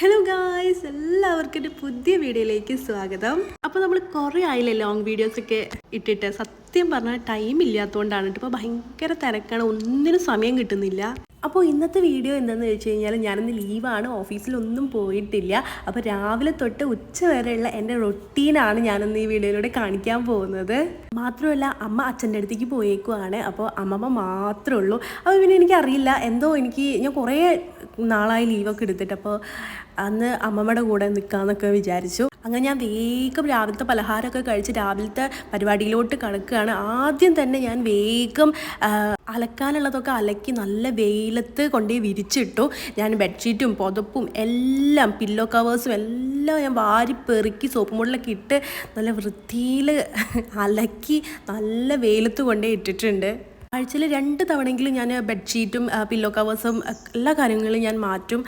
Hello guys എല്ലാവർക്കും എന്റെ പുതിയ വീഡിയോയിലേക്ക് സ്വാഗതം. അപ്പോൾ നമ്മൾ കുറേ ആയില്ലേ ലോങ് വീഡിയോസൊക്കെ ഇട്ടിട്ട്? സത്യം പറഞ്ഞാൽ ടൈം ഇല്ലാത്തതുകൊണ്ടാണ് ഇപ്പോൾ ഭയങ്കര തിരക്കാണ്. ഒന്നിനും സമയം കിട്ടുന്നില്ല. അപ്പോൾ ഇന്നത്തെ വീഡിയോ എന്താണെന്ന് വെച്ച് കഴിഞ്ഞാൽ ഞാനിന്ന് ലീവാണ് ഓഫീസിലൊന്നും പോയിട്ടില്ല. അപ്പോൾ രാവിലെ തൊട്ട് ഉച്ച വരെയുള്ള എന്റെ റൊട്ടീനാണ് ഞാനിന്ന് ഈ വീഡിയോയിലൂടെ കാണിക്കാൻ പോകുന്നത്. മാത്രമല്ല അമ്മ അച്ഛന്റെ അടുത്തേക്ക് പോയേക്കുവാണ്. അപ്പോൾ അമ്മമ്മ മാത്രമേ ഉള്ളൂ. അപ്പോൾ പിന്നെ എനിക്കറിയില്ല എന്തോ എനിക്ക് ഞാൻ കുറേ നാളായി ലീവൊക്കെ എടുത്തിട്ട് അപ്പോൾ അന്ന് അമ്മമ്മയുടെ കൂടെ നിൽക്കാമെന്നൊക്കെ വിചാരിച്ചു. അങ്ങനെ ഞാൻ വേഗം രാവിലത്തെ പലഹാരമൊക്കെ കഴിച്ച് രാവിലത്തെ പരിപാടിയിലോട്ട് കണക്കുകയാണ് ആദ്യം തന്നെ ഞാൻ വേഗം അലക്കാനുള്ളതൊക്കെ അലക്കി നല്ല വെയിലത്ത് കൊണ്ടുപോയി വിരിച്ചിട്ടു. ഞാൻ ബെഡ്ഷീറ്റും പുതപ്പും എല്ലാം പില്ലോ കവേഴ്സും എല്ലാം ഞാൻ വാരി പെറുക്കി സോപ്പ് മുകളിലൊക്കെ ഇട്ട് നല്ല വൃത്തിയിൽ അലക്കി നല്ല വെയിലത്ത് കൊണ്ടുപോയി ഇട്ടിട്ടുണ്ട്. ആഴ്ചയിൽ രണ്ട് തവണയെങ്കിലും ഞാൻ ബെഡ്ഷീറ്റും പില്ലോ കവേഴ്സും എല്ലാ കാര്യങ്ങളും ഞാൻ മാറ്റും.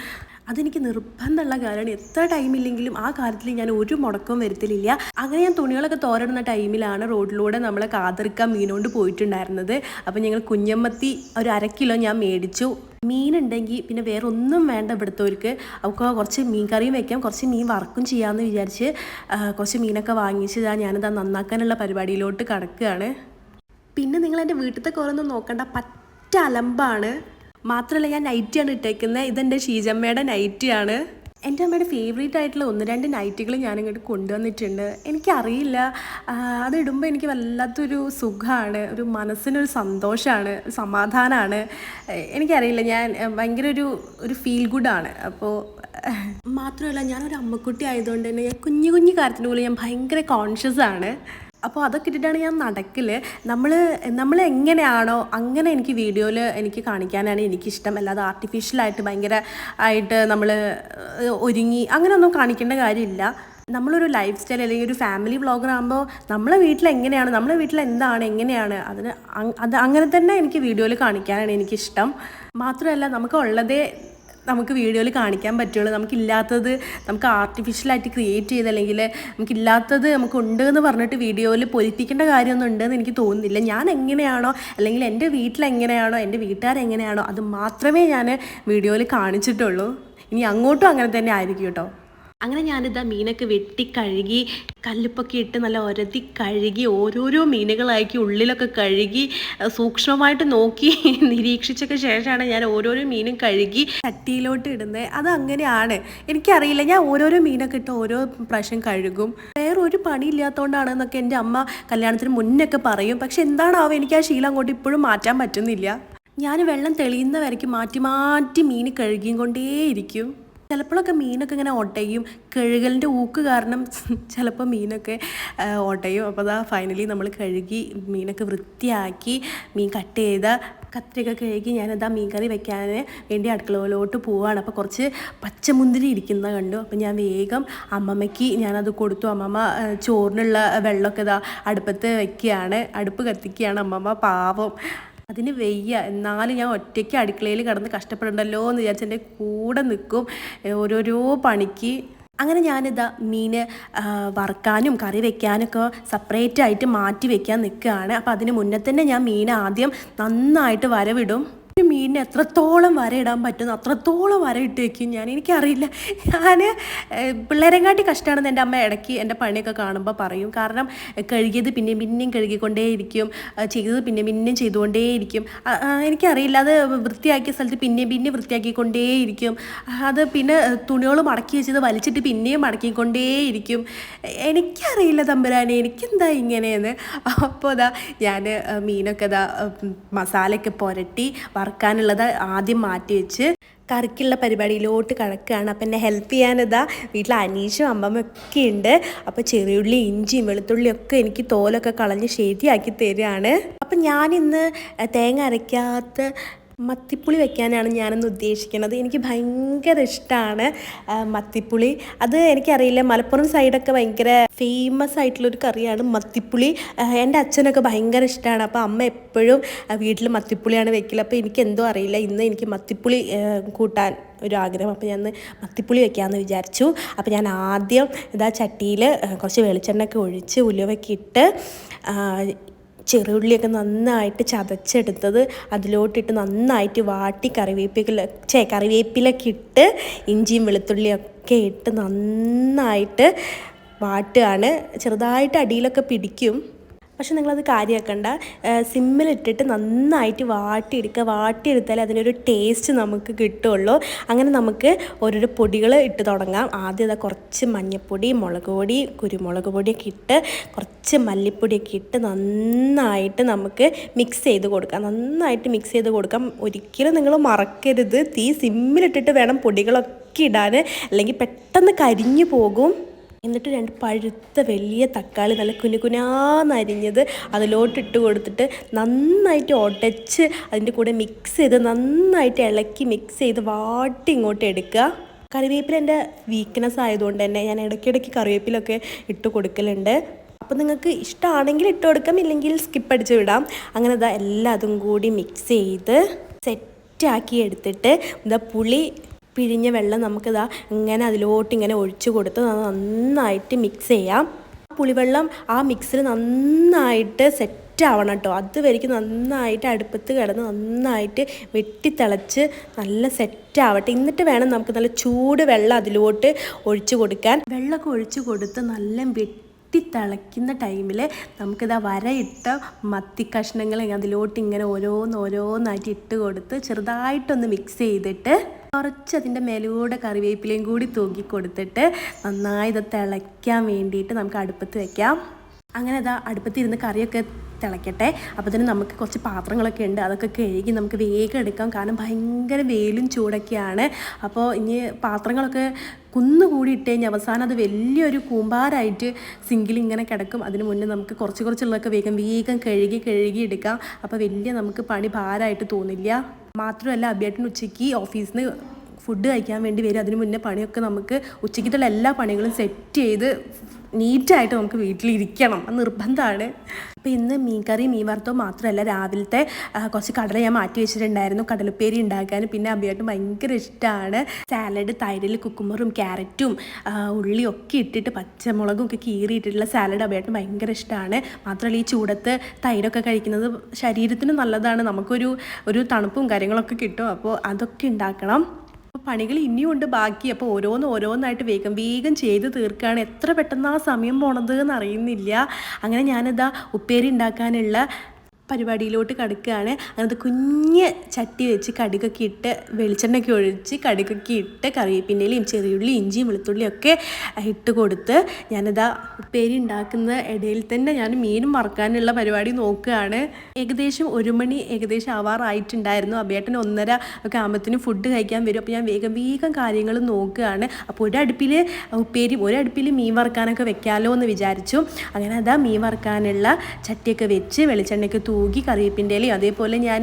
അതെനിക്ക് നിർബന്ധമുള്ള കാര്യമാണ്. എത്ര ടൈമില്ലെങ്കിലും ആ കാര്യത്തിൽ ഞാൻ ഒരു മുടക്കവും വരുത്തലില്ല. അങ്ങനെ ഞാൻ തുണികളൊക്കെ തോരടുന്ന ടൈമിലാണ് റോഡിലൂടെ നമ്മളെ കാതിർക്ക മീനുകൊണ്ട് പോയിട്ടുണ്ടായിരുന്നത്. അപ്പം ഞങ്ങൾ കുഞ്ഞമ്മത്തി ഒരു അര കിലോ ഞാൻ മേടിച്ചു. മീനുണ്ടെങ്കിൽ പിന്നെ വേറെ ഒന്നും വേണ്ട ഇവിടുത്തവർക്ക് അവർക്ക് കുറച്ച് മീൻ കറിയും വെക്കാം കുറച്ച് മീൻ വറക്കും ചെയ്യാമെന്ന് വിചാരിച്ച് കുറച്ച് മീനൊക്കെ വാങ്ങിച്ച് ഇതാ ഞാനിതാ നന്നാക്കാനുള്ള പരിപാടിയിലോട്ട് കടക്കുകയാണ് പിന്നെ നിങ്ങൾ എന്റെ വീട്ടിലത്തെ കുറൊന്നും നോക്കണ്ട പറ്റ അലമ്പാണ്. മാത്രമല്ല ഞാൻ നൈറ്റിയാണ് ഇട്ടേക്കുന്നത് ഇതെന്റെ ഷീജമ്മയുടെ നൈറ്റിയാണ് എന്റെ അമ്മയുടെ ഫേവറേറ്റ് ആയിട്ടുള്ള ഒന്ന് രണ്ട് നൈറ്റികൾ ഞാനിങ്ങോട്ട് കൊണ്ടുവന്നിട്ടുണ്ട്. എനിക്കറിയില്ല. അതിടുമ്പോൾ എനിക്ക് വല്ലാത്തൊരു സുഖമാണ് ഒരു മനസ്സിനൊരു സന്തോഷമാണ് സമാധാനമാണ് എനിക്കറിയില്ല. ഞാൻ ഭയങ്കര ഒരു ഒരു ഫീൽ ഗുഡാണ് അപ്പോൾ മാത്രമല്ല ഞാനൊരു അമ്മക്കുട്ടി ആയതുകൊണ്ട് തന്നെ ഞാൻ കുഞ്ഞു കുഞ്ഞു കാര്യത്തിന് പോലും ഞാൻ ഭയങ്കര കോൺഷ്യസ് ആണ്. അപ്പോൾ അതൊക്കെ ഇട്ടിട്ടാണ് ഞാൻ നടക്കൽ നമ്മൾ നമ്മൾ എങ്ങനെയാണോ അങ്ങനെ എനിക്ക് വീഡിയോയിൽ എനിക്ക് കാണിക്കാനാണ് എനിക്കിഷ്ടം. അല്ലാതെ ആർട്ടിഫിഷ്യലായിട്ട് ഭയങ്കര ആയിട്ട് നമ്മൾ ഒരുങ്ങി അങ്ങനെയൊന്നും കാണിക്കേണ്ട കാര്യമില്ല. നമ്മളൊരു ലൈഫ് സ്റ്റൈൽ അല്ലെങ്കിൽ ഒരു ഫാമിലി വ്ളോഗർ ആകുമ്പോൾ നമ്മളെ വീട്ടിൽ എങ്ങനെയാണ് നമ്മളെ വീട്ടിൽ എന്താണ് എങ്ങനെയാണ് അതിന് അത് അങ്ങനെ തന്നെ എനിക്ക് വീഡിയോയിൽ കാണിക്കാനാണ് എനിക്കിഷ്ടം. മാത്രമല്ല നമുക്ക് ഉള്ളതേ നമുക്ക് വീഡിയോയിൽ കാണിക്കാൻ പറ്റുള്ളൂ. നമുക്കില്ലാത്തത് നമുക്ക് ആർട്ടിഫിഷ്യലായിട്ട് ക്രിയേറ്റ് ചെയ്ത് അല്ലെങ്കിൽ നമുക്കില്ലാത്തത് നമുക്ക് ഉണ്ട് എന്ന് പറഞ്ഞിട്ട് വീഡിയോയിൽ പൊലിപ്പിക്കേണ്ട കാര്യമൊന്നും ഉണ്ടെന്ന് എനിക്ക് തോന്നുന്നില്ല. ഞാൻ എങ്ങനെയാണോ അല്ലെങ്കിൽ എന്റെ വീട്ടിലെങ്ങനെയാണോ എന്റെ വീട്ടുകാരെങ്ങനെയാണോ അത് മാത്രമേ ഞാൻ വീഡിയോയിൽ കാണിച്ചിട്ടുള്ളൂ. ഇനി അങ്ങോട്ടും അങ്ങനെ തന്നെ ആയിരിക്കും കേട്ടോ. അങ്ങനെ ഞാനിതാ മീനൊക്കെ വെട്ടി കഴുകി കല്ലുപ്പൊക്കെ ഇട്ട് നല്ല ഒരതി കഴുകി ഓരോരോ മീനുകളാക്കി ഉള്ളിലൊക്കെ കഴുകി സൂക്ഷ്മമായിട്ട് നോക്കി നിരീക്ഷിച്ചൊക്കെ ശേഷമാണ് ഞാൻ ഓരോരോ മീനും കഴുകി ചട്ടിയിലോട്ട് ഇടുന്നത്. അത് അങ്ങനെയാണ് എനിക്കറിയില്ല ഞാൻ ഓരോരോ മീനൊക്കെ ഇട്ട് ഓരോ പ്രാവശ്യം കഴുകും. വേറെ ഒരു പണി ഇല്ലാത്തതുകൊണ്ടാണെന്നൊക്കെ എന്റെ അമ്മ കല്യാണത്തിന് മുന്നൊക്കെ പറയും. പക്ഷെ എന്താണാവോ എനിക്ക് ആ ശീലം അങ്ങോട്ട് ഇപ്പോഴും മാറ്റാൻ പറ്റുന്നില്ല. ഞാൻ വെള്ളം തെളിയുന്ന വരയ്ക്ക് മാറ്റി മാറ്റി മീൻ കഴുകിയും കൊണ്ടേയിരിക്കും ചിലപ്പോഴൊക്കെ മീനൊക്കെ ഇങ്ങനെ ഒട്ടയും കഴുകലിന്റെ ഊക്ക് കാരണം ചിലപ്പോൾ മീനൊക്കെ ഒട്ടയും അപ്പോൾ അതാ ഫൈനലി നമ്മൾ കഴുകി മീനൊക്കെ വൃത്തിയാക്കി മീൻ കട്ട് ചെയ്ത കത്തിരിക്ക കഴുകി ഞാനതാ മീൻ കറി വെക്കാൻ വേണ്ടി അടുക്കളയിലോട്ട് പോവാണ്. അപ്പോൾ കുറച്ച് പച്ചമുന്തിരി ഇരിക്കുന്ന കണ്ടു. അപ്പോൾ ഞാൻ വേഗം അമ്മമ്മയ്ക്ക് ഞാനത് കൊടുത്തു. അമ്മമ്മ ചോറിനുള്ള വെള്ളമൊക്കെ ഇതാ അടുപ്പത്ത് വെക്കുകയാണ്. അടുപ്പ് കത്തിക്കുകയാണ് അമ്മമ്മ. പാവം. അതിന് വെയ്യ. എന്നാലും ഞാൻ ഒറ്റയ്ക്ക് അടുക്കളയിൽ കിടന്ന് കഷ്ടപ്പെടണ്ടല്ലോ എന്ന് വിചാരിച്ച് എന്റെ കൂടെ നിൽക്കും ഓരോരോ പണിക്ക്. അങ്ങനെ ഞാനിതാ മീൻ വറുക്കാനും കറി വെക്കാനൊക്കെ സെപ്പറേറ്റ് ആയിട്ട് മാറ്റി വെക്കാൻ നിൽക്കുകയാണ്. അപ്പോൾ അതിന് മുന്നേ തന്നെ ഞാൻ മീൻ ആദ്യം നന്നായിട്ട് വരവിടും. ഒരു മീനിനെ എത്രത്തോളം വര ഇടാൻ പറ്റുന്നു അത്രത്തോളം വര ഇട്ട് വെക്കും ഞാൻ എനിക്കറിയില്ല. ഞാൻ പിള്ളേരെങ്കാട്ടി കഷ്ടമാണെന്ന് എന്റെ അമ്മ ഇടയ്ക്ക് എന്റെ പണിയൊക്കെ കാണുമ്പോൾ പറയും. കാരണം കഴുകിയത് പിന്നെ പിന്നെയും കഴുകിക്കൊണ്ടേയിരിക്കും ചെയ്തത് പിന്നെ പിന്നെയും ചെയ്തുകൊണ്ടേയിരിക്കും. എനിക്കറിയില്ല അത് വൃത്തിയാക്കിയ സ്ഥലത്ത് പിന്നെയും പിന്നെ വൃത്തിയാക്കിക്കൊണ്ടേയിരിക്കും. അത് പിന്നെ തുണികൾ മടക്കി വെച്ചത് വലിച്ചിട്ട് പിന്നെയും മടക്കിക്കൊണ്ടേയിരിക്കും. എനിക്കറിയില്ല തമ്പുരാനെ എനിക്കെന്താ ഇങ്ങനെയെന്ന്. അപ്പോൾ ഇതാ ഞാൻ മീനൊക്കെ ഇതാ മസാലയൊക്കെ പുരട്ടി വറുക്കാനുള്ളത് ആദ്യം മാറ്റി വെച്ച് കറിക്കുള്ള പരിപാടിയിലോട്ട് കിടക്കുകയാണ്. അപ്പം എന്നെ ഹെൽപ്പ് ചെയ്യാനിതാ വീട്ടിൽ അനീഷും അമ്മമ്മ ഒക്കെ ഉണ്ട്. അപ്പോൾ ചെറിയുള്ളി ഇഞ്ചിയും വെളുത്തുള്ളിയും ഒക്കെ എനിക്ക് തോലൊക്കെ കളഞ്ഞ് ശരിയാക്കി തരികയാണ് അപ്പം ഞാനിന്ന് തേങ്ങ അരയ്ക്കാത്ത മത്തിപ്പുളി വെക്കാനാണ് ഞാനിന്ന് ഉദ്ദേശിക്കുന്നത്. എനിക്ക് ഭയങ്കര ഇഷ്ടമാണ് മത്തിപ്പുളി. അത് എനിക്കറിയില്ല മലപ്പുറം സൈഡൊക്കെ ഭയങ്കര ഫേമസ് ആയിട്ടുള്ളൊരു കറിയാണ് മത്തിപ്പുളി. എന്റെ അച്ഛനൊക്കെ ഭയങ്കര ഇഷ്ടമാണ് അപ്പോൾ അമ്മ എപ്പോഴും വീട്ടിൽ മത്തിപ്പുളിയാണ് വെക്കില്ല അപ്പോൾ എനിക്ക് എന്തോ അറിയില്ല ഇന്ന് എനിക്ക് മത്തിപ്പുളി കൂട്ടാൻ ഒരു ആഗ്രഹം. അപ്പോൾ ഞാൻ മത്തിപ്പുളി വെക്കാമെന്ന് വിചാരിച്ചു. അപ്പോൾ ഞാൻ ആദ്യം ഇതാ ചട്ടിയിൽ കുറച്ച് വെളിച്ചെണ്ണ ഒക്കെ ഒഴിച്ച് ആ, ചെറുള്ളിയൊക്കെ നന്നായിട്ട് ചതച്ചെടുത്തത് അതിലോട്ടിട്ട് നന്നായിട്ട് വാട്ടി കറിവേപ്പില ചേ കറിവേപ്പിലൊക്കെ ഇട്ട് ഇഞ്ചിയും വെളുത്തുള്ളിയൊക്കെ ഇട്ട് നന്നായിട്ട് വാട്ടുകയാണ്. ചെറുതായിട്ട് അടിയിലൊക്കെ പിടിക്കും. പക്ഷെ നിങ്ങളത് കാര്യമാക്കണ്ട സിമ്മിലിട്ടിട്ട് നന്നായിട്ട് വാട്ടിയെടുക്കുക വാട്ടിയെടുത്താലേ അതിനൊരു ടേസ്റ്റ് നമുക്ക് കിട്ടുള്ളൂ. അങ്ങനെ നമുക്ക് ഓരോരോ പൊടികൾ ഇട്ട് തുടങ്ങാം. ആദ്യം അതാ കുറച്ച് മഞ്ഞൾപ്പൊടി മുളക് പൊടി കുരുമുളക് പൊടിയൊക്കെ ഇട്ട് കുറച്ച് മല്ലിപ്പൊടിയൊക്കെ ഇട്ട് നന്നായിട്ട് നമുക്ക് മിക്സ് ചെയ്ത് കൊടുക്കാം. നന്നായിട്ട് മിക്സ് ചെയ്ത് കൊടുക്കാം. ഒരിക്കലും നിങ്ങൾ മറക്കരുത്. തീ സിമ്മിലിട്ടിട്ട് വേണം പൊടികളൊക്കെ ഇടാൻ. അല്ലെങ്കിൽ പെട്ടെന്ന് കരിഞ്ഞു പോകും. എന്നിട്ട് രണ്ട് പഴുത്ത വലിയ തക്കാളി നല്ല കുനുകുനാന്നരിഞ്ഞത് അതിലോട്ടിട്ട് കൊടുത്തിട്ട് നന്നായിട്ട് ഉടച്ച് അതിന്റെ കൂടെ മിക്സ് ചെയ്ത് നന്നായിട്ട് ഇളക്കി മിക്സ് ചെയ്ത് വാട്ടി ഇങ്ങോട്ട് എടുക്കുക. കറിവേപ്പില എന്റെ വീക്ക്നെസ് ആയതുകൊണ്ട് തന്നെ ഞാൻ ഇടയ്ക്കിടയ്ക്ക് കറിവേപ്പിലൊക്കെ ഇട്ട് കൊടുക്കലുണ്ട്. അപ്പോൾ നിങ്ങൾക്ക് ഇഷ്ടമാണെങ്കിൽ ഇട്ട് കൊടുക്കാം ഇല്ലെങ്കിൽ സ്കിപ്പ് അടിച്ച് വിടാം. അങ്ങനെ ഇതാ എല്ലാതും കൂടി മിക്സ് ചെയ്ത് സെറ്റാക്കി എടുത്തിട്ട് എന്താ പുളി പിഴിഞ്ഞ വെള്ളം നമുക്കിതാ ഇങ്ങനെ അതിലോട്ട് ഇങ്ങനെ ഒഴിച്ചു കൊടുത്ത് നന്നായിട്ട് മിക്സ് ചെയ്യാം. പുളിവെള്ളം ആ മിക്സിൽ നന്നായിട്ട് സെറ്റ് ആവണം കേട്ടോ. അതുവരെയ്ക്ക് നന്നായിട്ട് അടുപ്പത്ത് കിടന്ന് നന്നായിട്ട് വെട്ടിത്തിളച്ച് നല്ല സെറ്റ് ആവട്ടെ. എന്നിട്ട് വേണം നമുക്ക് നല്ല ചൂട് വെള്ളം അതിലോട്ട് ഒഴിച്ചു കൊടുക്കാൻ. വെള്ളമൊക്കെ ഒഴിച്ചു കൊടുത്ത് നല്ല വെട്ടി തിളയ്ക്കുന്ന ടൈമിൽ നമുക്കിതാ വരയിട്ട മത്തി കഷ്ണങ്ങൾ അതിലോട്ട് ഇങ്ങനെ ഓരോന്ന് ഓരോന്നായിട്ട് ഇട്ട് കൊടുത്ത് ചെറുതായിട്ടൊന്ന് മിക്സ് ചെയ്തിട്ട് കുറച്ച് അതിന്റെ മേലൂടെ കറിവേപ്പിലയും കൂടി തൂക്കി കൊടുത്തിട്ട് നന്നായി ഇത് തിളയ്ക്കാൻ വേണ്ടിയിട്ട് നമുക്ക് അടുപ്പത്ത് വെക്കാം. അങ്ങനെ ഇതാ അടുപ്പത്തിരുന്ന് കറിയൊക്കെ തിളയ്ക്കട്ടെ അപ്പോൾ തന്നെ നമുക്ക് കുറച്ച് പാത്രങ്ങളൊക്കെ ഉണ്ട്. അതൊക്കെ കഴുകി നമുക്ക് വേഗം എടുക്കാം. കാരണം ഭയങ്കര വെയിലും ചൂടൊക്കെയാണ്. അപ്പോൾ ഇനി പാത്രങ്ങളൊക്കെ കുന്നുകൂടി ഇട്ട് കഴിഞ്ഞാൽ അവസാനം അത് വലിയൊരു കൂമ്പാരായിട്ട് സിങ്കിൽ ഇങ്ങനെ കിടക്കും. അതിന് മുന്നേ നമുക്ക് കുറച്ച് കുറച്ചുള്ളതൊക്കെ വേഗം വേഗം കഴുകി കഴുകി എടുക്കാം. അപ്പോൾ വലിയ നമുക്ക് പണി ഭാരമായിട്ട് തോന്നില്ല. മാത്രമല്ല അബിയേട്ടൻ ഉച്ചയ്ക്ക് ഓഫീസിൽ നിന്ന് ഫുഡ് കഴിക്കാൻ വേണ്ടി വരും. അതിന് മുന്നേ പണിയൊക്കെ നമുക്ക് ഉച്ചയ്ക്കത്തുള്ള എല്ലാ പണികളും സെറ്റ് ചെയ്ത് നീറ്റായിട്ട് നമുക്ക് വീട്ടിലിരിക്കണം. നിർബന്ധമാണ്. അപ്പോൾ ഇന്ന് മീൻ കറി മീൻ വറുത്തവും മാത്രമല്ല രാവിലത്തെ കുറച്ച് കടല ഞാൻ മാറ്റി വെച്ചിട്ടുണ്ടായിരുന്നു. കടലപ്പേരി ഉണ്ടാക്കാൻ. പിന്നെ അഭിയായിട്ട് ഭയങ്കര ഇഷ്ടമാണ് സാലഡ് തൈരിൽ കുക്കുമ്പറും ക്യാരറ്റും ഉള്ളിയും ഒക്കെ ഇട്ടിട്ട് പച്ചമുളകും ഒക്കെ കീറിയിട്ടിട്ടുള്ള സാലഡ് അഭിയായിട്ട് ഭയങ്കര ഇഷ്ടമാണ് മാത്രമല്ല ഈ ചൂടത്ത് തൈരൊക്കെ കഴിക്കുന്നത് ശരീരത്തിന് നല്ലതാണ്. നമുക്കൊരു ഒരു തണുപ്പും കാര്യങ്ങളൊക്കെ കിട്ടും. അപ്പോൾ അതൊക്കെ ഉണ്ടാക്കണം. പണികൾ ഇനിയും ഉണ്ട് ബാക്കി. അപ്പോൾ ഓരോന്ന് ഓരോന്നായിട്ട് വേഗം വേഗം ചെയ്ത് തീർക്കുകയാണ് എത്ര പെട്ടെന്ന് ആ സമയം പോണത് എന്ന് അറിയുന്നില്ല. അങ്ങനെ ഞാനിതാ ഉപ്പേരി ഉണ്ടാക്കാനുള്ള പരിപാടിയിലോട്ട് കടക്കുകയാണ്. അങ്ങനത്തെ കുഞ്ഞ് ചട്ടി വെച്ച് കടുകൊക്കെ ഇട്ട് വെളിച്ചെണ്ണയൊക്കെ ഒഴിച്ച് കടുകൊക്കെ ഇട്ട് കറിവേപ്പിന്റെയും ചെറിയുള്ളി ഇഞ്ചിയും വെളുത്തുള്ളിയും ഒക്കെ ഇട്ട് കൊടുത്ത് ഞാനിതാ ഉപ്പേരി ഉണ്ടാക്കുന്ന ഇടയിൽ തന്നെ ഞാൻ മീനും മറക്കാനുള്ള പരിപാടി നോക്കുകയാണ്. ഏകദേശം ഒരു മണി ഏകദേശം ആവാറായിട്ടുണ്ടായിരുന്നു. അബേട്ടൻ ഒന്നര ഒക്കെ ആകുമ്പത്തിന് ഫുഡ് കഴിക്കാൻ വരും. അപ്പോൾ ഞാൻ വേഗം വേഗം കാര്യങ്ങൾ നോക്കുകയാണ്. അപ്പോൾ ഒരടുപ്പിൽ ഉപ്പേരി ഒരടുപ്പിൽ മീൻ വറുക്കാനൊക്കെ വെക്കാമല്ലോ എന്ന് വിചാരിച്ചു. അങ്ങനെ അതാ മീൻ വറുക്കാനുള്ള ചട്ടിയൊക്കെ വെച്ച് വെളിച്ചെണ്ണയൊക്കെ തൂക്കി കറിവേപ്പിന്റെ ഇലയും അതേപോലെ ഞാൻ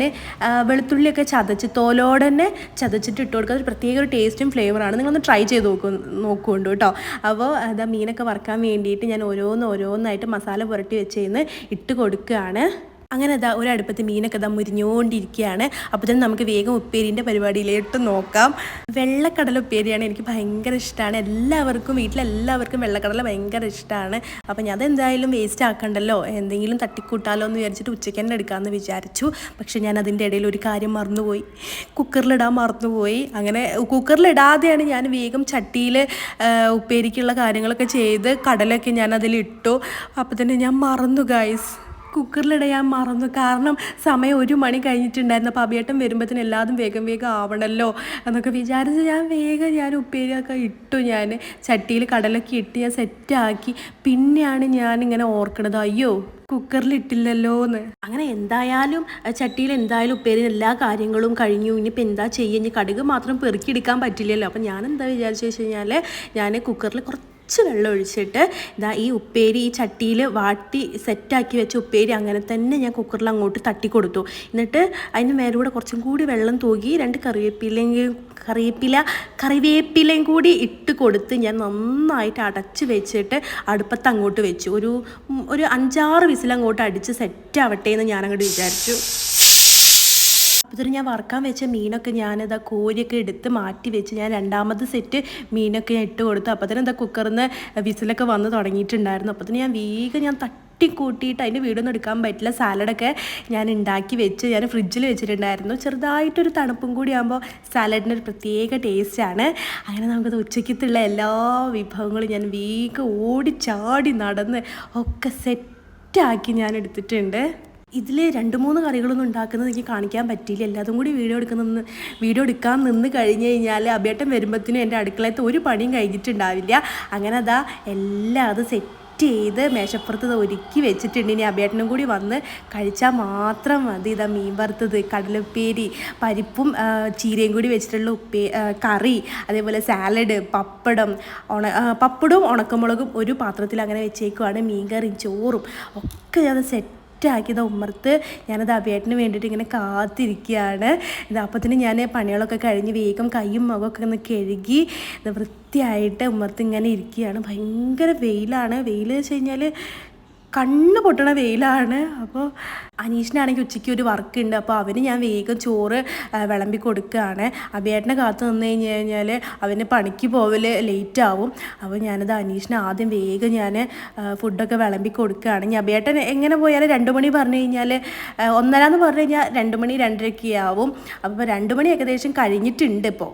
വെളുത്തുള്ളിയൊക്കെ ചതച്ച് തോലോടെ തന്നെ ചതച്ചിട്ട് ഇട്ട് കൊടുക്കുക ഒരു പ്രത്യേക ഒരു ടേസ്റ്റും ഫ്ലേവറാണ് നിങ്ങളൊന്ന് ട്രൈ ചെയ്ത് നോക്കൂ നോക്കുന്നുണ്ട് കേട്ടോ. അപ്പോൾ അതാ മീനൊക്കെ വറുക്കാൻ വേണ്ടിയിട്ട് ഞാൻ ഓരോന്ന് ഓരോന്നായിട്ട് മസാല പുരട്ടി വെച്ച് ഇട്ട് കൊടുക്കുകയാണ്. അങ്ങനെ അതാ ഒരു അടുപ്പത്ത് മീനൊക്കെ ഇതാ മുരിഞ്ഞുകൊണ്ടിരിക്കുകയാണ് അപ്പോൾ തന്നെ നമുക്ക് വേഗം ഉപ്പേരിന്റെ പരിപാടിയിലോട്ട് നോക്കാം. വെള്ളക്കടല ഉപ്പേരിയാണ് എനിക്ക് ഭയങ്കര ഇഷ്ടമാണ് എല്ലാവർക്കും വീട്ടിലെല്ലാവർക്കും വെള്ളക്കടല ഭയങ്കര ഇഷ്ടമാണ് അപ്പോൾ ഞാൻ അതെന്തായാലും വേസ്റ്റ് ആക്കണ്ടല്ലോ? എന്തെങ്കിലും തട്ടിക്കൂട്ടാലോ എന്ന് വിചാരിച്ചിട്ട് ഉച്ചയ്ക്ക് തന്നെ എടുക്കാമെന്ന് വിചാരിച്ചു. പക്ഷേ ഞാൻ അതിന്റെ ഇടയിൽ ഒരു കാര്യം മറന്നുപോയി. കുക്കറിലിടാൻ മറന്നുപോയി. അങ്ങനെ കുക്കറിലിടാതെയാണ് ഞാൻ വേഗം ചട്ടിയിൽ ഉപ്പേരിക്കുള്ള കാര്യങ്ങളൊക്കെ ചെയ്ത് കടലൊക്കെ ഞാൻ അതിലിട്ടു. അപ്പോൾ തന്നെ ഞാൻ മറന്നു ഗായ്സ് കുക്കറിലിട ഞാൻ മറന്നു. കാരണം സമയം ഒരു മണി കഴിഞ്ഞിട്ടുണ്ടായിരുന്നു. അപ്പോൾ അഭിയേട്ടൻ വരുമ്പോഴത്തേന് എല്ലാതും വേഗം വേഗം ആവണമല്ലോ എന്നൊക്കെ വിചാരിച്ച് ഞാൻ വേഗം ഞാൻ ഉപ്പേരിയൊക്കെ ഇട്ടു. ഞാൻ ചട്ടിയിൽ കടലൊക്കെ ഇട്ട് ഞാൻ സെറ്റാക്കി. പിന്നെയാണ് ഞാൻ ഇങ്ങനെ ഓർക്കണത്. അയ്യോ കുക്കറിൽ ഇട്ടില്ലല്ലോ എന്ന് അങ്ങനെ എന്തായാലും ചട്ടിയിൽ എന്തായാലും ഉപ്പേരി എല്ലാ കാര്യങ്ങളും കഴിഞ്ഞു. ഇനിയിപ്പോൾ എന്താ ചെയ്യുക? ഇനി കടുക് മാത്രം പെറുക്കിയെടുക്കാൻ പറ്റില്ലല്ലോ. അപ്പം ഞാൻ എന്താ വിചാരിച്ചു വെച്ച് കഴിഞ്ഞാൽ ഞാൻ കുക്കറിൽ കുറച്ച് കുറച്ച് വെള്ളം ഒഴിച്ചിട്ട് ഇതാ ഈ ഉപ്പേരി ഈ ചട്ടിയിൽ വാട്ടി സെറ്റാക്കി വെച്ച ഉപ്പേരി അങ്ങനെ തന്നെ ഞാൻ കുക്കറിൽ അങ്ങോട്ട് തട്ടി കൊടുത്തു എന്നിട്ട് അതിന് മേലൂടെ കുറച്ചും കൂടി വെള്ളം തൂകി രണ്ട് കറിവേപ്പിലയും കറിവേപ്പില കറിവേപ്പിലയും കൂടി ഇട്ട് കൊടുത്ത് ഞാൻ നന്നായിട്ട് അടച്ച് വെച്ചിട്ട് അടുപ്പത്ത് അങ്ങോട്ട് വെച്ചു. ഒരു ഒരു അഞ്ചാറ് വിസിൽ അങ്ങോട്ട് അടിച്ച് സെറ്റ് ആവട്ടെ എന്ന് ഞാനങ്ങോട്ട് വിചാരിച്ചു. അപ്പോൾ ഞാൻ വറുക്കാൻ വെച്ച മീനൊക്കെ ഞാനിതാ കോരിയൊക്കെ എടുത്ത് മാറ്റി വെച്ച് ഞാൻ രണ്ടാമത് സെറ്റ് മീനൊക്കെ ഞാൻ ഇട്ട് കൊടുത്തു. അപ്പോൾ തന്നെ എന്താ കുക്കറിൽ നിന്ന് വിസിലൊക്കെ വന്ന് തുടങ്ങിയിട്ടുണ്ടായിരുന്നു. അപ്പോൾ തന്നെ ഞാൻ വേഗം ഞാൻ തട്ടി കൂട്ടിയിട്ട് അതിന്റെ വീടൊന്നും എടുക്കാൻ പറ്റില്ല. സാലഡൊക്കെ ഞാൻ ഉണ്ടാക്കി വെച്ച് ഞാൻ ഫ്രിഡ്ജിൽ വെച്ചിട്ടുണ്ടായിരുന്നു. ചെറുതായിട്ടൊരു തണുപ്പും കൂടി ആകുമ്പോൾ സാലഡിന് ഒരു പ്രത്യേക ടേസ്റ്റാണ് അങ്ങനെ നമുക്കത് ഉച്ചയ്ക്കത്തുള്ള എല്ലാ വിഭവങ്ങളും ഞാൻ വേഗം ഓടിച്ചാടി ചാടി നടന്ന് ഒക്കെ സെറ്റാക്കി ഞാൻ എടുത്തിട്ടുണ്ട്. ഇതിൽ രണ്ട് മൂന്ന് കറികളൊന്നും ഉണ്ടാക്കുന്നത് എനിക്ക് കാണിക്കാൻ പറ്റിയില്ല. എല്ലാതും കൂടി വീഡിയോ എടുക്കുന്ന വീഡിയോ എടുക്കാൻ നിന്ന് കഴിഞ്ഞ് കഴിഞ്ഞാൽ അബേട്ടൻ വരുമ്പോഴത്തേനും എന്റെ അടുക്കളയത്ത് ഒരു പണിയും കഴിഞ്ഞിട്ടുണ്ടാവില്ല. അങ്ങനെ അതാ എല്ലാം അത് സെറ്റ് ചെയ്ത് മേശപ്പുറത്ത് ഒരുക്കി വെച്ചിട്ടുണ്ട്. ഇനി അബേട്ടനും കൂടി വന്ന് കഴിച്ചാൽ മാത്രം മതി. ഇതാ മീൻ വറുത്തത് കടലപ്പേരി പരിപ്പും ചീരയും കൂടി വെച്ചിട്ടുള്ള ഉപ്പേ കറി അതേപോലെ സാലഡ് പപ്പടം ഉണ പപ്പടവും ഉണക്കമുളകും ഒരു പാത്രത്തിൽ അങ്ങനെ വെച്ചേക്കുവാണ്. മീൻ കറിയും ചോറും ഒക്കെ അത് സെറ്റ് സെറ്റാക്കിയത് ഉമ്മർത്ത്. ഞാനത് അഭിയേട്ടന് വേണ്ടിയിട്ട് ഇങ്ങനെ കാത്തിരിക്കുകയാണ് ഇത് അപ്പത്തിന് ഞാൻ പണികളൊക്കെ കഴിഞ്ഞ് വേഗം കൈയും മുഖമൊക്കെ ഒന്ന് കഴുകി വൃത്തിയായിട്ട് ഉമ്മർത്ത് ഇങ്ങനെ ഇരിക്കുകയാണ്. ഭയങ്കര വെയിലാണ്. വെയിൽ വെച്ച് കഴിഞ്ഞാൽ കണ്ണ് പൊട്ടണ വെയിലാണ്. അപ്പോൾ അനീഷിനാണെങ്കിൽ ഉച്ചയ്ക്ക് ഒരു വർക്ക് ഉണ്ട്. അപ്പോൾ അവന് ഞാൻ വേഗം ചോറ് വിളമ്പി കൊടുക്കുകയാണ്. അഭിയേട്ടനെ കാത്തു നിന്ന് കഴിഞ്ഞ് കഴിഞ്ഞാൽ അവന് പണിക്ക് പോവൽ ലേറ്റ് ആവും. അപ്പോൾ ഞാനത് അനീഷിന് ആദ്യം വേഗം ഞാൻ ഫുഡൊക്കെ വിളമ്പി കൊടുക്കുകയാണ്. ഞാൻ അഭിയേട്ടൻ എങ്ങനെ പോയാലും രണ്ട് മണി പറഞ്ഞു കഴിഞ്ഞാൽ ഒന്നരാന്ന് പറഞ്ഞു കഴിഞ്ഞാൽ രണ്ട് മണി രണ്ടരയ്ക്ക് ആവും. അപ്പോൾ രണ്ട് മണി ഏകദേശം കഴിഞ്ഞിട്ടുണ്ട് ഇപ്പോൾ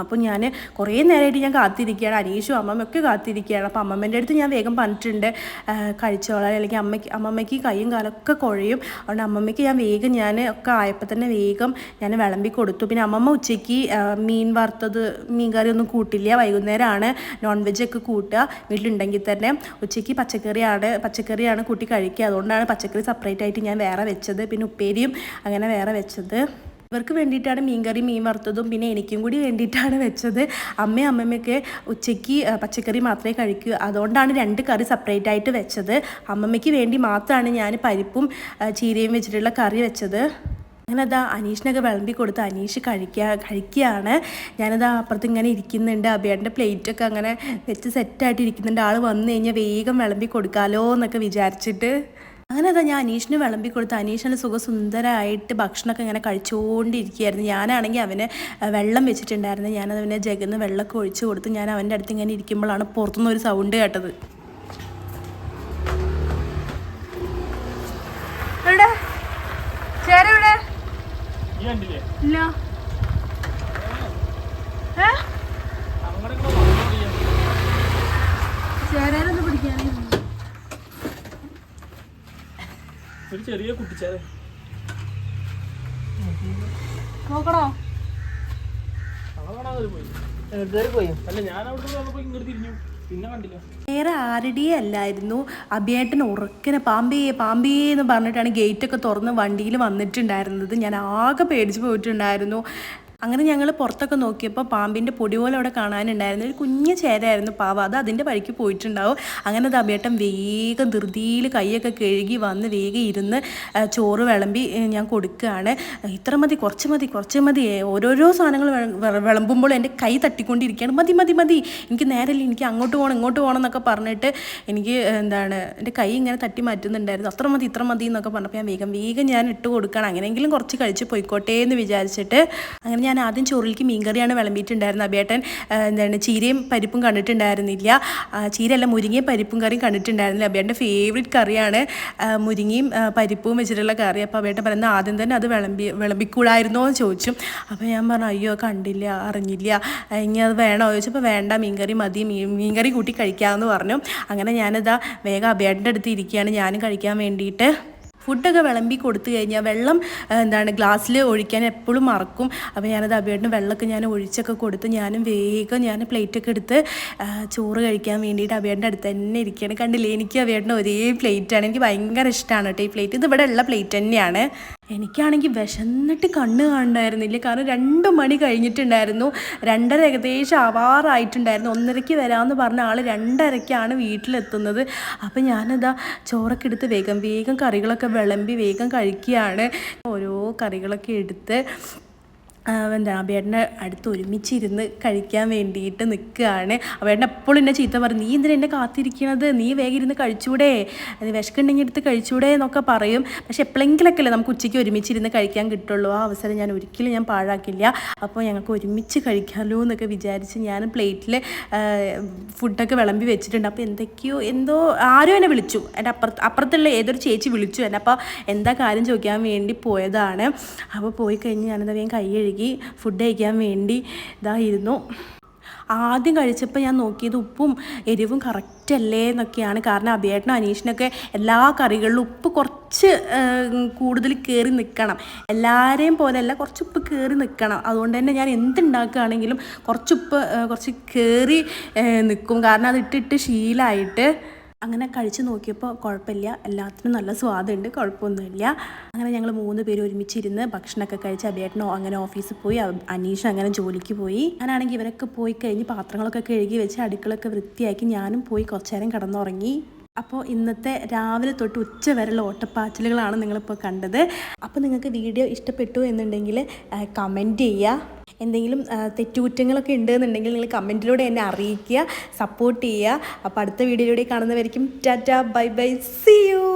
അപ്പോൾ ഞാൻ കുറേ നേരമായിട്ട് ഞാൻ കാത്തിരിക്കുകയാണ്. അനീഷും അമ്മമ്മയൊക്കെ കാത്തിരിക്കുകയാണ്. അപ്പോൾ അമ്മമ്മേന്റെ അടുത്ത് ഞാൻ വേഗം പറഞ്ഞിട്ടുണ്ട്. കഴിച്ചോളാൻ. കഴിച്ചോളാം അല്ലെങ്കിൽ അമ്മയ്ക്ക് അമ്മമ്മയ്ക്ക് കയ്യും കാലൊക്കെ കുഴയും. അതുകൊണ്ട് അമ്മമ്മയ്ക്ക് ഞാൻ വേഗം ഞാൻ ഒക്കെ ആയപ്പോൾ തന്നെ വേഗം ഞാൻ വിളമ്പി കൊടുത്തു. പിന്നെ അമ്മമ്മ ഉച്ചയ്ക്ക് മീൻ വറുത്തത് മീൻ കറി ഒന്നും കൂട്ടില്ല. വൈകുന്നേരമാണ് നോൺ വെജ് ഒക്കെ കൂട്ടുക. വീട്ടിലുണ്ടെങ്കിൽ തന്നെ ഉച്ചയ്ക്ക് പച്ചക്കറിയാണ് പച്ചക്കറിയാണ് കൂട്ടി കഴിക്കുക. അതുകൊണ്ടാണ് പച്ചക്കറി സെപ്പറേറ്റ് ആയിട്ട് ഞാൻ വേറെ വെച്ചത്. പിന്നെ ഉപ്പേരിയും അങ്ങനെ വേറെ വെച്ചത്. ഇവർക്ക് വേണ്ടിയിട്ടാണ് മീൻകറി മീൻ വറുത്തതും പിന്നെ എനിക്കും കൂടി വേണ്ടിയിട്ടാണ് വെച്ചത്. അമ്മയും അമ്മമ്മയൊക്കെ ഉച്ചയ്ക്ക് പച്ചക്കറി മാത്രമേ കഴിക്കൂ. അതുകൊണ്ടാണ് രണ്ട് കറി സെപ്പറേറ്റ് ആയിട്ട് വെച്ചത്. അമ്മമ്മയ്ക്ക് വേണ്ടി മാത്രമാണ് ഞാൻ പരിപ്പും ചീരയും വെച്ചിട്ടുള്ള കറി വെച്ചത്. അങ്ങനെ അനീഷിനൊക്കെ വിളമ്പി കൊടുത്ത് അനീഷ് കഴിക്കുക കഴിക്കുകയാണ്. ഞാനതാ അപ്പുറത്ത് ഇങ്ങനെ ഇരിക്കുന്നുണ്ട്. അബിയേട്ടന്റെ പ്ലേറ്റൊക്കെ അങ്ങനെ വെച്ച് സെറ്റായിട്ട് ഇരിക്കുന്നുണ്ട്. ആൾ വന്നു കഴിഞ്ഞാൽ വേഗം വിളമ്പി കൊടുക്കാമല്ലോ എന്നൊക്കെ വിചാരിച്ചിട്ട്. അങ്ങനെ അതാ ഞാൻ അനീഷിന് വിളമ്പി കൊടുത്ത് അനീഷിന് സുഖസുന്ദരമായിട്ട് ഭക്ഷണമൊക്കെ ഇങ്ങനെ കഴിച്ചുകൊണ്ടിരിക്കുകയായിരുന്നു ഞാനാണെങ്കിൽ അവന് വെള്ളം വെച്ചിട്ടുണ്ടായിരുന്നു. ഞാനത് അവനെ ജഗന്ന് വെള്ളമൊക്കെ ഒഴിച്ചു കൊടുത്ത് ഞാൻ അവന്റെ അടുത്ത് ഇങ്ങനെ ഇരിക്കുമ്പോഴാണ് പുറത്തുനിന്ന് ഒരു സൗണ്ട് കേട്ടത്. ഇല്ല. ഏ അങ്ങനെ കൂടെ വന്നോ നീ? ചേരേനൊന്ന് പിടിക്കാനേ ഒരു ചെറിയ കുട്ടിച്ചാലേ. നോക്കണോ? അല്ല ഞാൻ അവിടെ വന്നപ്പോ ഇങ്ങോട്ട് തിരിഞ്ഞു. പിന്നെ കണ്ടില്ല. വേറെ ആരുടെയും അല്ലായിരുന്നു. അഭിയേട്ടൻ ഉറക്കനെ പാമ്പിയെ പാമ്പേ എന്ന് പറഞ്ഞിട്ടാണ് ഗേറ്റൊക്കെ തുറന്ന് വണ്ടിയിൽ വന്നിട്ടുണ്ടായിരുന്നത്. ഞാൻ ആകെ പേടിച്ച് പോയിട്ടുണ്ടായിരുന്നു. അങ്ങനെ ഞങ്ങൾ പുറത്തൊക്കെ നോക്കിയപ്പോൾ പാമ്പിന്റെ പൊടി പോലെ അവിടെ കാണാനുണ്ടായിരുന്നു ഒരു കുഞ്ഞു ചേരായിരുന്നു പാവ. അത് അതിന്റെ വഴിക്ക് പോയിട്ടുണ്ടാവും. അങ്ങനെ അഭിയേട്ടൻ വേഗം ധൃതിയിൽ കൈയൊക്കെ കഴുകി വന്ന് വേഗം ഇരുന്ന് ചോറ് വിളമ്പി ഞാൻ കൊടുക്കുകയാണ്. ഇത്ര മതി കുറച്ച് മതി കുറച്ച് മതി. ഓരോരോ സാധനങ്ങൾ വിളമ്പുമ്പോൾ എന്റെ കൈ തട്ടിക്കൊണ്ടിരിക്കുകയാണ്. മതി മതി മതി. എനിക്ക് നേരല്ല എനിക്ക് അങ്ങോട്ട് പോകണം ഇങ്ങോട്ട് പോകണം എന്നൊക്കെ പറഞ്ഞിട്ട് എനിക്ക് എന്താണ് എന്റെ കൈ ഇങ്ങനെ തട്ടി മാറ്റുന്നുണ്ടായിരുന്നു. അത്ര മതി ഇത്ര മതി എന്നൊക്കെ പറഞ്ഞപ്പോൾ ഞാൻ വേഗം വേഗം ഞാൻ ഇട്ട് കൊടുക്കണം അങ്ങനെയെങ്കിലും കുറച്ച് കഴിച്ച് പോയിക്കോട്ടെ എന്ന് വിചാരിച്ചിട്ട് അങ്ങനെ ഞാൻ ആദ്യം ചോറിലേക്ക് മീൻകറിയാണ് വിളമ്പിയിട്ടുണ്ടായിരുന്നത്. അബേട്ടൻ എന്താണ് ചീരയും പരിപ്പും കണ്ടിട്ടുണ്ടായിരുന്നില്ല. ചീരയല്ല മുരിങ്ങയും പരിപ്പും കറിയും കണ്ടിട്ടുണ്ടായിരുന്നില്ല. അബേട്ടന്റെ ഫേവറേറ്റ് കറിയാണ് മുരിങ്ങയും പരിപ്പും വെച്ചിട്ടുള്ള കറി. അപ്പോൾ അബേട്ടൻ പറയുന്നത് ആദ്യം തന്നെ അത് വിളമ്പി വിളമ്പിക്കൂടായിരുന്നോ? എന്ന് ചോദിച്ചു. അപ്പോൾ ഞാൻ പറഞ്ഞു അയ്യോ കണ്ടില്ല അറിഞ്ഞില്ല. ഇനി അത് വേണോ? ചോദിച്ചപ്പോൾ വേണ്ട മീൻകറി മതി. മീൻ മീൻകറി കൂട്ടി കഴിക്കാമെന്ന് പറഞ്ഞു. അങ്ങനെ ഞാനിതാ വേഗം അബേട്ടന്റെ അടുത്ത് ഇരിക്കുകയാണ്. ഞാനും കഴിക്കാൻ വേണ്ടിയിട്ട് ഫുഡൊക്കെ വിളമ്പി കൊടുത്തു കഴിഞ്ഞാൽ വെള്ളം എന്താണ് ഗ്ലാസ്സിൽ ഒഴിക്കാൻ എപ്പോഴും മറക്കും. അപ്പോൾ ഞാനത് അബിയേട്ടന് വെള്ളമൊക്കെ ഞാൻ ഒഴിച്ചൊക്കെ കൊടുത്ത് ഞാനും വേഗം ഞാൻ പ്ലേറ്റൊക്കെ എടുത്ത് ചോറ് കഴിക്കാൻ വേണ്ടിയിട്ട് അബിയേട്ടന്റെ അടുത്ത് തന്നെ ഇരിക്കുകയാണ്. കണ്ടില്ലേ എനിക്ക് അബിയേട്ടന്റെ ഒരേ പ്ലേറ്റാണ്. എനിക്ക് ഭയങ്കര ഇഷ്ടമാണ് കേട്ടോ ഈ പ്ലേറ്റ്. ഇത് ഇവിടെ ഉള്ള പ്ലേറ്റ് തന്നെയാണ്. എനിക്കാണെങ്കിൽ വിശന്നിട്ട് കണ്ണ് കാണണ്ടായിരുന്നില്ല കാരണം രണ്ട് മണി കഴിഞ്ഞിട്ടുണ്ടായിരുന്നു. രണ്ടര ഏകദേശം ആവാറായിട്ടുണ്ടായിരുന്നു. ഒന്നരയ്ക്ക് വരാമെന്ന് പറഞ്ഞ ആൾ രണ്ടരയ്ക്കാണ് വീട്ടിലെത്തുന്നത്. അപ്പം ഞാനതാ ചോറൊക്കെ എടുത്ത് വേഗം വേഗം കറികളൊക്കെ വിളമ്പി വേഗം കഴിക്കുകയാണ്. ഓരോ കറികളൊക്കെ എടുത്ത് എന്താ അബേട്ടന്റെ അടുത്ത് ഒരുമിച്ചിരുന്ന് കഴിക്കാൻ വേണ്ടിയിട്ട് നിൽക്കുകയാണ്. അബേട്ടൻ എപ്പോഴും എന്നെ ചീത്ത പറഞ്ഞു നീ എന്തിനാ എന്നെ കാത്തിരിക്കണത്? നീ വേഗം ഇരുന്ന് കഴിച്ചൂടെ? അത് വിശക്കുണ്ടെങ്കിൽ എടുത്ത് കഴിച്ചൂടെ? എന്നൊക്കെ പറയും. പക്ഷെ എപ്പോഴെങ്കിലൊക്കെ അല്ലേ നമുക്ക് ഉച്ചയ്ക്ക് ഒരുമിച്ചിരുന്ന് കഴിക്കാൻ കിട്ടുള്ളൂ. ആ അവസരം ഞാൻ ഒരിക്കലും ഞാൻ പാഴാക്കില്ല. അപ്പോൾ ഞങ്ങൾക്ക് ഒരുമിച്ച് കഴിക്കാമല്ലോ എന്നൊക്കെ വിചാരിച്ച് ഞാൻ പ്ലേറ്റിൽ ഫുഡൊക്കെ വിളമ്പി വെച്ചിട്ടുണ്ട്. അപ്പോൾ എന്തൊക്കെയോ എന്തോ ആരും എന്നെ വിളിച്ചു. എന്റെ അപ്പുറത്ത് അപ്പുറത്തുള്ള ഏതൊരു ചേച്ചി വിളിച്ചു എന്നെ. അപ്പോൾ എന്താ കാര്യം ചോദിക്കാൻ വേണ്ടി പോയതാണ്. അപ്പോൾ പോയി കഴിഞ്ഞ് ഞാനെന്താ വേഗം കൈ കഴുകി ഫുഡ് കഴിക്കാൻ വേണ്ടി ഇതായിരുന്നു ആദ്യം കഴിച്ചപ്പോൾ ഞാൻ നോക്കിയത് ഉപ്പും എരിവും കറക്റ്റ് അല്ലേ എന്നൊക്കെയാണ്. കാരണം അഭിയേട്ടനും അനീഷിനൊക്കെ എല്ലാ കറികളിലും ഉപ്പ് കുറച്ച് കൂടുതൽ കയറി നിൽക്കണം. എല്ലാവരെയും പോലെയല്ല കുറച്ച് ഉപ്പ് കയറി നിൽക്കണം. അതുകൊണ്ട് തന്നെ ഞാൻ എന്തുണ്ടാക്കുകയാണെങ്കിലും കുറച്ച് ഉപ്പ് കുറച്ച് കയറി നിൽക്കും. കാരണം അത് ഇട്ടിട്ട് ശീലമായിട്ട് അങ്ങനെ കഴിച്ചു നോക്കിയപ്പോൾ കുഴപ്പമില്ല. എല്ലാത്തിനും നല്ല സ്വാദുണ്ട്. കുഴപ്പമൊന്നുമില്ല. അങ്ങനെ ഞങ്ങൾ മൂന്ന് പേര് ഒരുമിച്ചിരുന്ന് ഭക്ഷണമൊക്കെ കഴിച്ച് അബേട്ടനോ അങ്ങനെ ഓഫീസിൽ പോയി. അനീഷ് അങ്ങനെ ജോലിക്ക് പോയി. ഞാനാണെങ്കിൽ ഇവരൊക്കെ പോയി കഴിഞ്ഞ് പാത്രങ്ങളൊക്കെ കഴുകി വെച്ച് അടുക്കളൊക്കെ വൃത്തിയാക്കി ഞാനും പോയി കുറച്ചു നേരം കിടന്നുറങ്ങി. അപ്പോൾ ഇന്നത്തെ രാവിലെ തൊട്ട് ഉച്ച വരെയുള്ള ഓട്ടപ്പാച്ചിലുകളാണ് നിങ്ങളിപ്പോൾ കണ്ടത്. അപ്പോൾ നിങ്ങൾക്ക് വീഡിയോ ഇഷ്ടപ്പെട്ടു എന്നുണ്ടെങ്കിൽ കമന്റ് ചെയ്യുക. എന്തെങ്കിലും തെറ്റുകുറ്റങ്ങളൊക്കെ ഉണ്ട് എന്നുണ്ടെങ്കിൽ നിങ്ങൾ കമന്റിലൂടെ എന്നെ അറിയിക്കുക സപ്പോർട്ട് ചെയ്യുക. അപ്പോൾ അടുത്ത വീഡിയോയിലൂടെ കാണുന്നവരിക്കും tata bye bye see you.